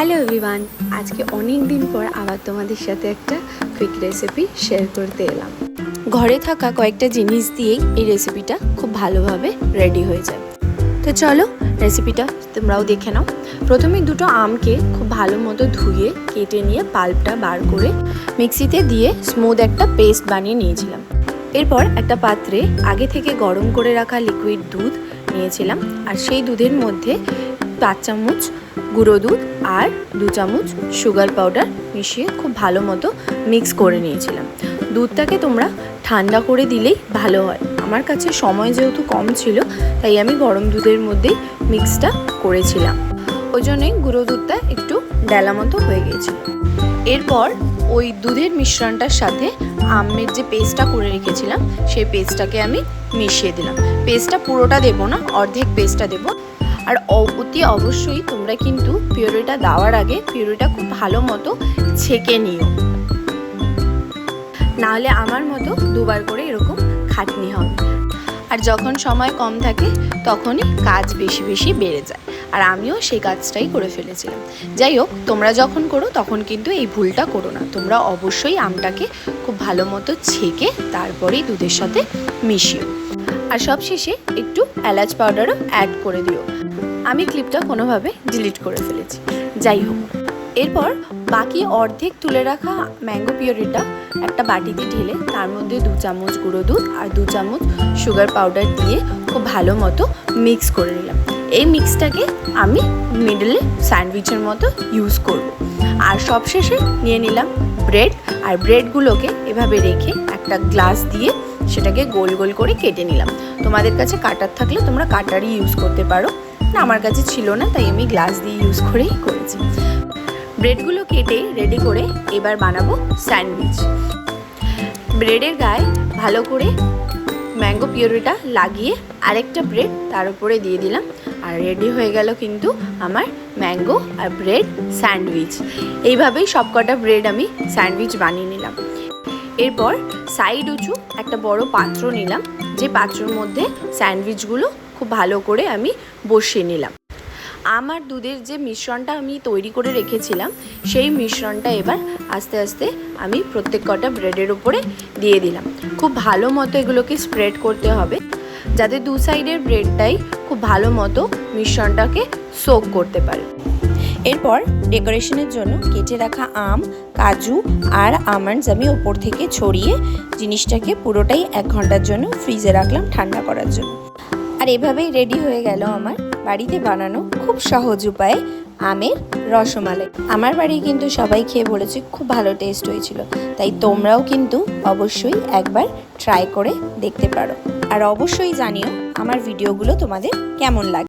Hello everyone আজকে অনেক দিন পর আবার তোমাদের সাথে একটা কুইক রেসিপি শেয়ার করতে এলাম। ঘরে থাকা কয়েকটা জিনিস দিয়েই এই রেসিপিটা খুব ভালোভাবে রেডি হয়ে যায়। তো চলো রেসিপিটা তোমরাও দেখে নাও। প্রথমে দুটো আমকে খুব ভালো মতো ধুয়ে, কেটে নিয়ে পাল্পটা বার করে মিক্সিতে দিয়ে স্মুথ একটা পেস্ট বানিয়ে নিয়েছিলাম। এরপর একটা পাত্রে আগে থেকে গরম করে রাখা লিকুইড দুধ নিয়েছিলাম। আর সেই দুধের মধ্যে পাঁচ চামচ গুঁড়ো দুধ আর দু চামচ সুগার পাউডার মিশিয়ে খুব ভালো মতো মিক্স করে নিয়েছিলাম। দুধটাকে তোমরা ঠান্ডা করে দিলেই ভালো হয়। আমার কাছে সময় যেহেতু কম ছিল, তাই আমি গরম দুধের মধ্যেই মিক্সটা করেছিলাম। ওই জন্যই গুঁড়ো দুধটা একটু ডেলা মতো হয়ে গিয়েছিল। এরপর ওই দুধের মিশ্রণটার সাথে আমের যে পেস্টটা করে রেখেছিলাম, সেই পেস্টটাকে আমি মিশিয়ে দিলাম। পেস্টটা পুরোটা দেবো না, অর্ধেক পেস্টটা দেবো। আর অতি অবশ্যই তোমরা কিন্তু পিউরিটা দেওয়ার আগে পিউরিটা খুব ভালো মতো ছেঁকে নিও। নাহলে আমার মতো দুবার করে এরকম খাটনি হবে। আর যখন সময় কম থাকে, তখনই কাজ বেশি বেশি বেড়ে যায়। আর আমিও সেই কাজটাই করে ফেলেছিলাম। যাই হোক, তোমরা যখন করো, তখন কিন্তু এই ভুলটা করো না। তোমরা অবশ্যই আমটাকে খুব ভালো মতো ছেঁকে তারপরেই দুধের সাথে মিশিও। আর সবশেষে একটু এলাচ পাউডারও অ্যাড করে দিও। আমি ক্লিপটা কোনোভাবে ডিলিট করে ফেলেছি। যাই হোক, এরপর বাকি অর্ধেক তুলে রাখা ম্যাঙ্গো পিওরিটা একটা বাটিতে ঢেলে তার মধ্যে দু চামচ গুঁড়ো দুধ আর দু চামচ সুগার পাউডার দিয়ে খুব ভালো মতো মিক্স করে নিলাম। এই মিক্সটাকে আমি মিডলে স্যান্ডউইচের মতো ইউজ করব। আর সবশেষে নিয়ে নিলাম ব্রেড। আর ব্রেডগুলোকে এভাবে রেখে একটা গ্লাস দিয়ে সেটাকে গোল গোল করে কেটে নিলাম। তোমাদের কাছে কাটার থাকলে তোমরা কাটারই ইউজ করতে পারো। না, আমার কাছে ছিল না, তাই আমি গ্লাস দিয়ে ইউজ করেই করেছি। ব্রেডগুলো কেটে রেডি করে এবার বানাবো স্যান্ডউইচ ব্রেডের গায়ে ভালো করে ম্যাঙ্গো পিওরিটা লাগিয়ে আরেকটা ব্রেড তার উপরে দিয়ে দিলাম। আর রেডি হয়ে গেল কিন্তু আমার ম্যাঙ্গো আর ব্রেড স্যান্ডউইচ এইভাবেই সবকটা ব্রেড আমি স্যান্ডউইচ বানিয়ে নিলাম। এরপর সাইড উঁচু একটা বড় পাত্র নিলাম। যে পাত্রের মধ্যে স্যান্ডউইচগুলো খুব ভালো করে আমি বসিয়ে নিলাম। আমার দুধের যে মিশ্রণটা আমি তৈরি করে রেখেছিলাম, সেই মিশ্রণটা এবার আস্তে আস্তে আমি প্রত্যেক কটা ব্রেডের উপরে দিয়ে দিলাম। খুব ভালো মতো এগুলোকে স্প্রেড করতে হবে, যাতে দু সাইডের ব্রেডটাই খুব ভালো মতো মিশ্রণটাকে সোক করতে পারে। এরপর ডেকোরেশনের জন্য কেটে রাখা আম, কাজু আর আমন্ডস আমি ওপর থেকে ছড়িয়ে জিনিসটাকে পুরোটাই এক ঘণ্টার জন্য ফ্রিজে রাখলাম ঠান্ডা করার জন্য। আর এভাবেই রেডি হয়ে গেল আমার বাড়িতে বানানো খুব সহজ উপায়ে আমের রসমালাই। আমার বাড়ি কিন্তু সবাই খেয়ে বলেছে খুব ভালো টেস্ট হয়েছিল, তাই তোমরাও কিন্তু অবশ্যই একবার ট্রাই করে দেখতে পারো। আর অবশ্যই জানিও আমার ভিডিওগুলো তোমাদের কেমন লাগে